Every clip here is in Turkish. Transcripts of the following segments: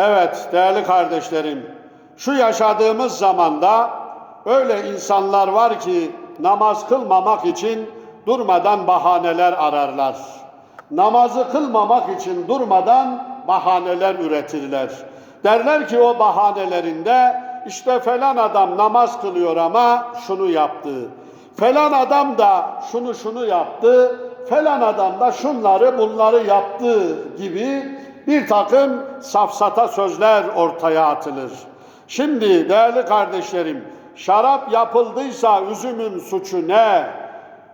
Evet değerli kardeşlerim, şu yaşadığımız zamanda öyle insanlar var ki namaz kılmamak için durmadan bahaneler ararlar. Namazı kılmamak için durmadan bahaneler üretirler. Derler ki o bahanelerinde işte falan adam namaz kılıyor ama şunu yaptı. Falan adam da şunu şunu yaptı. Falan adam da şunları bunları yaptı gibi bir takım safsata sözler ortaya atılır. Şimdi değerli kardeşlerim, şarap yapıldıysa üzümün suçu ne?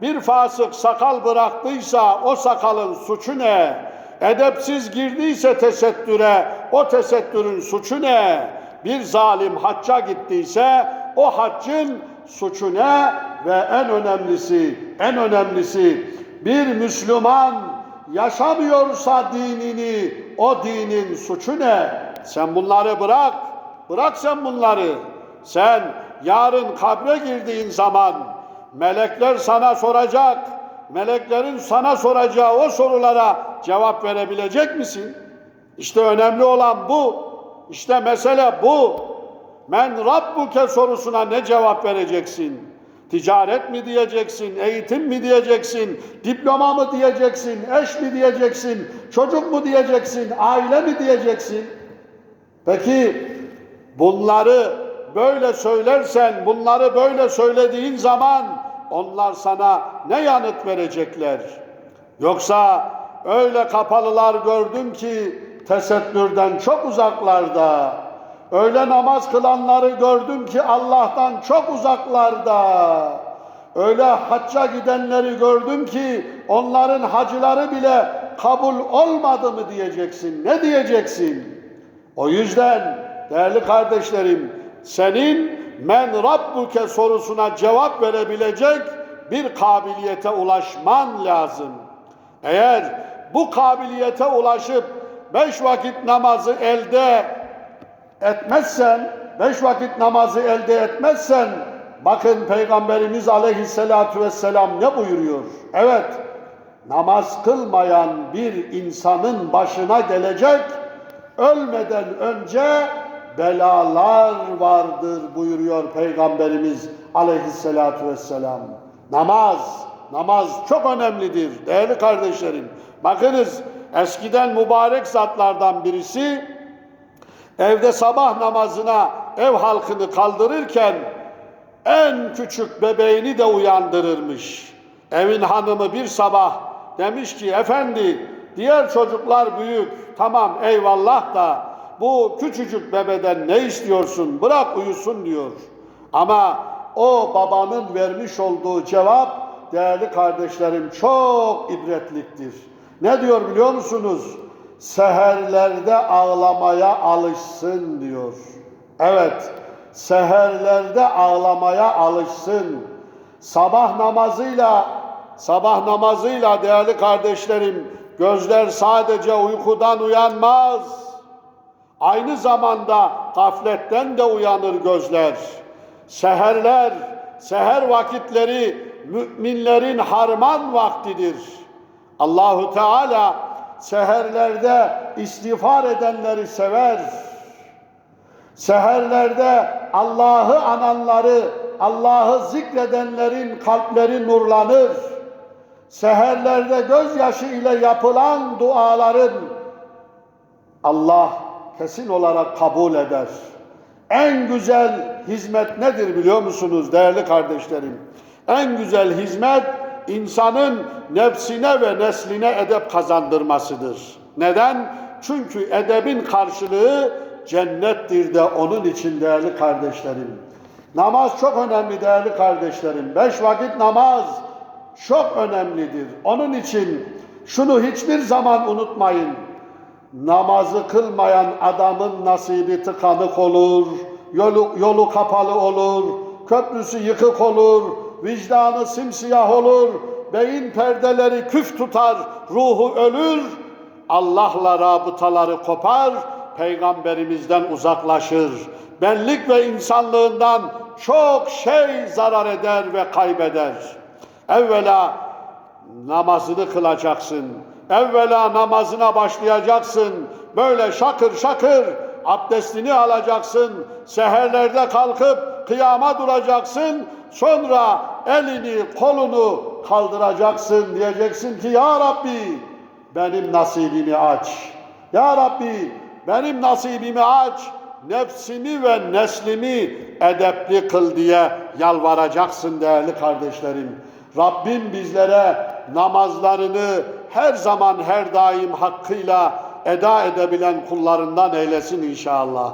Bir fasık sakal bıraktıysa o sakalın suçu ne? Edepsiz girdiyse tesettüre o tesettürün suçu ne? Bir zalim hacca gittiyse o haccın suçu ne? Ve en önemlisi, en önemlisi bir Müslüman yaşamıyorsa dinini, o dinin suçu ne? Sen bunları bırak, bırak sen bunları. Sen yarın kabre girdiğin zaman melekler sana soracak, meleklerin sana soracağı o sorulara cevap verebilecek misin? İşte önemli olan bu. İşte mesele bu. Men Rabbuke sorusuna ne cevap vereceksin? Ticaret mi diyeceksin, eğitim mi diyeceksin, diploma mı diyeceksin, eş mi diyeceksin, çocuk mu diyeceksin, aile mi diyeceksin? Peki bunları böyle söylersen, bunları böyle söylediğin zaman onlar sana ne yanıt verecekler? Yoksa öyle kapalılar gördüm ki tesettürden çok uzaklarda, öyle namaz kılanları gördüm ki Allah'tan çok uzaklarda, öyle hacca gidenleri gördüm ki onların hacıları bile kabul olmadı mı diyeceksin, ne diyeceksin? O yüzden değerli kardeşlerim, senin men rabbuke sorusuna cevap verebilecek bir kabiliyete ulaşman lazım. Eğer bu kabiliyete ulaşıp beş vakit namazı elde etmezsen, beş vakit namazı elde etmezsen, bakın Peygamberimiz aleyhissalatu vesselam ne buyuruyor? Evet, namaz kılmayan bir insanın başına gelecek, ölmeden önce belalar vardır buyuruyor Peygamberimiz aleyhissalatu vesselam. Namaz, namaz çok önemlidir değerli kardeşlerim. Bakınız eskiden mübarek zatlardan birisi evde sabah namazına ev halkını kaldırırken en küçük bebeğini de uyandırırmış. Evin hanımı bir sabah demiş ki efendi diğer çocuklar büyük tamam eyvallah da bu küçücük bebeden ne istiyorsun bırak uyusun diyor. Ama o babanın vermiş olduğu cevap değerli kardeşlerim çok ibretliktir. Ne diyor biliyor musunuz? Seherlerde ağlamaya alışsın diyor. Evet, seherlerde ağlamaya alışsın. Sabah namazıyla sabah namazıyla değerli kardeşlerim gözler sadece uykudan uyanmaz. Aynı zamanda gafletten de uyanır gözler. Seherler, seher vakitleri müminlerin harman vaktidir. Allahu Teala seherlerde istiğfar edenleri sever. Seherlerde Allah'ı ananları, Allah'ı zikredenlerin kalpleri nurlanır. Seherlerde gözyaşı ile yapılan duaların Allah kesin olarak kabul eder. En güzel hizmet nedir biliyor musunuz değerli kardeşlerim? En güzel hizmet insanın nefsine ve nesline edep kazandırmasıdır. Neden? Çünkü edebin karşılığı cennettir de onun için değerli kardeşlerim. Namaz çok önemli değerli kardeşlerim. Beş vakit namaz çok önemlidir. Onun için şunu hiçbir zaman unutmayın. Namazı kılmayan adamın nasibi tıkanık olur, yolu, yolu kapalı olur, köprüsü yıkık olur, vicdanı simsiyah olur, beyin perdeleri küf tutar, ruhu ölür, Allah'la rabıtaları kopar, peygamberimizden uzaklaşır. Benlik ve insanlığından çok şey zarar eder ve kaybeder. Evvela namazını kılacaksın. Evvela namazına başlayacaksın. Böyle şakır şakır abdestini alacaksın. Seherlerde kalkıp kıyama duracaksın. Sonra elini, kolunu kaldıracaksın. Diyeceksin ki ya Rabbi benim nasibimi aç. Ya Rabbi benim nasibimi aç. Nefsimi ve neslimi edepli kıl diye yalvaracaksın değerli kardeşlerim. Rabbim bizlere namazlarını her zaman her daim hakkıyla eda edebilen kullarından eylesin inşallah.